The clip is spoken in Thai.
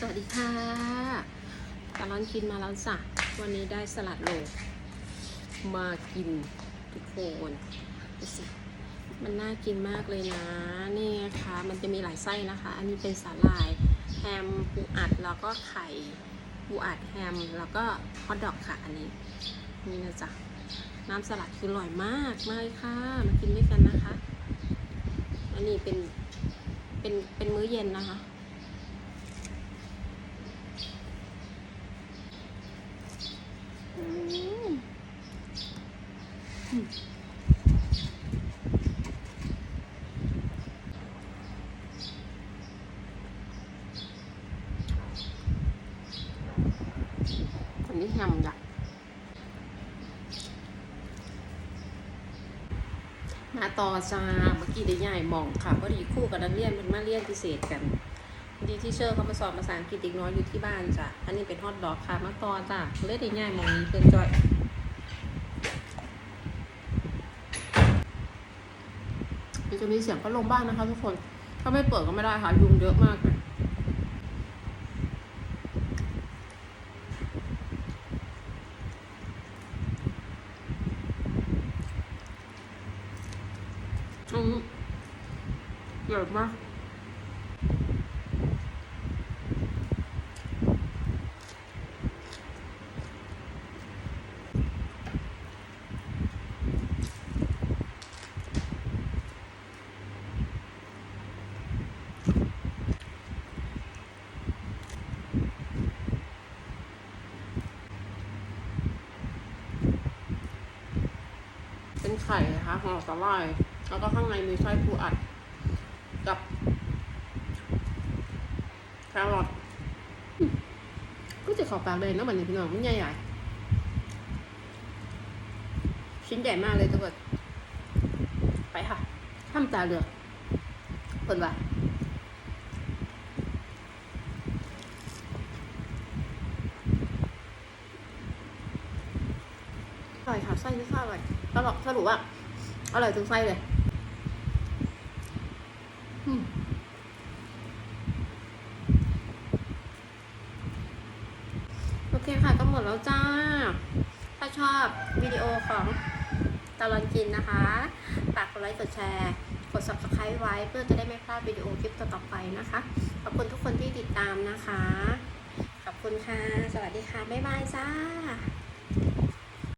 สวัสดีค่ะตลอนกินมาแล้วจ้ะวันนี้ได้สลัดโลมากินทุกคนดูสิมันน่ากินมากเลยนะนี่นะคะมันจะมีหลายไส้นะคะ อันนี้เป็นสาหร่ายแฮมปูอัดแล้วก็ไข่ปูอัดแฮมแล้วก็ฮอทดอกค่ะอันนี้นี่นะจ๊ะน้ำสลัดคืออร่อยมากมากเลยค่ะมากินด้วยกันนะคะ อันนี้เป็นเป็นเป็นมื้อเย็นนะคะ อืม อันนี้แฮมจ้ะมาต่อจ้าเมื่อกี้ได้ใหญ่มองค่ะพอดีคู่กับนักเรียนเป็นมาเรียนพิเศษกันพอดีที่เชอร์เขามาสอนภาษาอังกฤษอีกน้อยอยู่ที่บ้านจ้ะอันนี้เป็นฮอตดอกค่ะมาต่อจ้ะเลือดได้ใหญ่มองนี้เพื่อนจอย มันจะมีเสียงพัดลมบ้างนะคะ ทุกคน ถ้าไม่เปิดก็ไม่ได้ค่ะ ยุงเยอะมากเลยอืมเยอะมาก ไข่นะคะห่อสาหร่าย แล้วก็ข้างในมีไส้ปูอัด กับแครอทก็จะขอบปากเลยเนาะมันนี่พี่น้องมันใหญ่ๆชิ้นใหญ่มากเลยทุกคนไปค่ะทำตาเลือกเปิดว่า ร่อยค่ะไส้นี่ค่ะอร่อยสรุปสรุปว่าอร่อยทุกไส้เลยโอเคค่ะก็หมดแล้วจ้า ถ้าชอบวิดีโอของตลอนกินนะคะฝากกดไลค์กดแชร์ กด subscribe ไว้เพื่อจะได้ไม่พลาดวิดีโอคลิปต่อๆไปนะคะ ขอบคุณทุกคนที่ติดตามนะคะ ขอบคุณค่ะ สวัสดีค่ะ บ๊ายบายจ้า